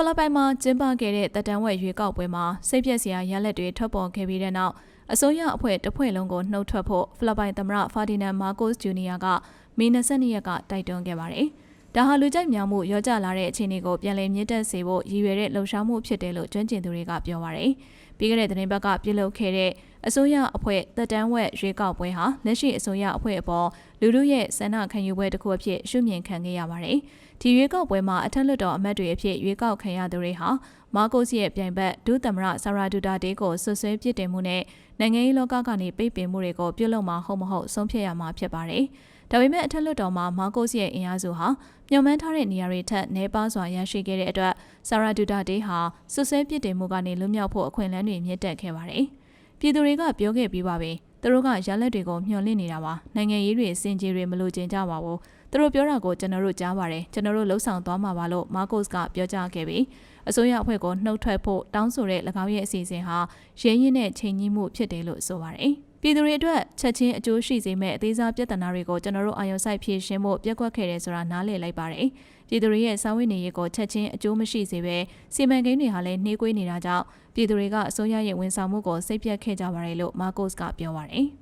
ဖိလစ်ပိုင်မှာကျင်းပခဲ့တဲ့တပ်တန်းဝက်ရွေးကောက်ပွဲမှာစိတ်ပြက်စရာရလဒ်တွေထွက်ပေါ်ခဲ့ပြီးတဲ့နောက်အစိုးရအဖွဲ့တစ်ဖွဲ့လုံးကိုနှုတ်ထွက်ဖို့ဖိလစ်ပိုင်သမ္မတဖာဒီနန်မာကိုစ်ဂျူနီယာကမေ22ရက်ကတိုက်တွန်းခဲ့ပါတယ်။ဒါဟာလူကြိုက်များမှုရောကြလာတဲ့အခြေအနေကိုပြန်လည်မြင့်တက်စေဖို့ရည်ရွယ်တဲ့လှုံ့ဆော်မှုဖြစ်တယ်လို့ကျွမ်းကျင်သူတွေကပြောပါတယ်။ပြီးခဲ့တဲ့သတင်းပတ်ကပြုလုပ်ခဲ့တဲ့ အစိုးရအဖွဲ့တပ်တန်းဝက်ရွေးကောက်ပွဲဟာလက်ရှိအစိုးရအဖွဲ့အပေါ်လူလူရဲ့ဆန္ဒခံယူပွဲတစ်ခုအဖြစ်ရှုမြင်ခံခဲ့ရပါတယ်။ဒီရွေးကောက်ပွဲမှာအထက်လွှတ်တော်အမတ်တွေအဖြစ်ရွေးကောက်ခံရသူတွေဟာမာကိုစ်ရဲ့ပြိုင်ဘက်ဒုသမ္မတဆာရာဒူတာတေးကိုဆွဆွဲပြစ်တင်မှုနဲ့နိုင်ငံရေးလောကကနေပိတ်ပင်မှုတွေကိုပြုလုပ်မှာဟုတ်မဟုတ်ဆုံးဖြတ်ရမှာဖြစ်ပါတယ်။ဒါပေမဲ့အထက်လွှတ်တော်မှာမာကိုစ်ရဲ့အင်အားစုဟာမျှော်မှန်းထားတဲ့နေရာတွေထက်နှဲပါစွာရရှိခဲ့တဲ့အတွက်ဆာရာဒူတာတေးဟာဆွဆွဲပြစ်တင်မှုကနေလွတ်မြောက်ဖို့အခွင့်အလမ်းတွေမြင့်တက်ခဲ့ပါတယ်။ ပြည်သူတွေကပြောခဲ့ပြီးပါပြီ။သူတို့ကရလက်တွေကိုမျှော်လင့်နေတာပါ။နိုင်ငံရေးတွေစင်ကြေတွေမလိုချင်ကြပါဘူး။သူတို့ပြောတာကိုကျွန်တော်တို့ကြားပါတယ်။ကျွန်တော်တို့လှုပ်ဆောင်သွားမှာပါလို့မာကိုစ်ကပြောကြားခဲ့ပြီးအစိုးရအဖွဲ့ကိုနှုတ်ထွက်ဖို့တောင်းဆိုတဲ့၎င်းရဲ့အစီအစဉ်ဟာရဲရင်းနဲ့ချိန်ကြီးမှုဖြစ်တယ်လို့ဆိုပါတယ်။ပြည်သူတွေအတွက်ချက်ချင်းအကျိုးရှိစေမဲ့အသေးစားပြဿနာတွေကိုကျွန်တော်တို့အာရုံစိုက်ဖြေရှင်းဖို့ပြက်ကွက်ခဲ့တယ်ဆိုတာနားလည်လိုက်ပါတယ်။ပြည်သူတွေရဲ့စာဝတ်နေရေးကိုချက်ချင်းအကျိုးမရှိစေပဲစီမံကိန်းတွေဟာလည်းနှေးကွေးနေတာကြောင့်ပြည်သူတွေကအစိုးရရဲ့ဝန်ဆောင်မှုကိုစိတ်ပြတ်ခဲ့ကြပါတယ်လို့မာကိုစ်ကပြောပါတယ်။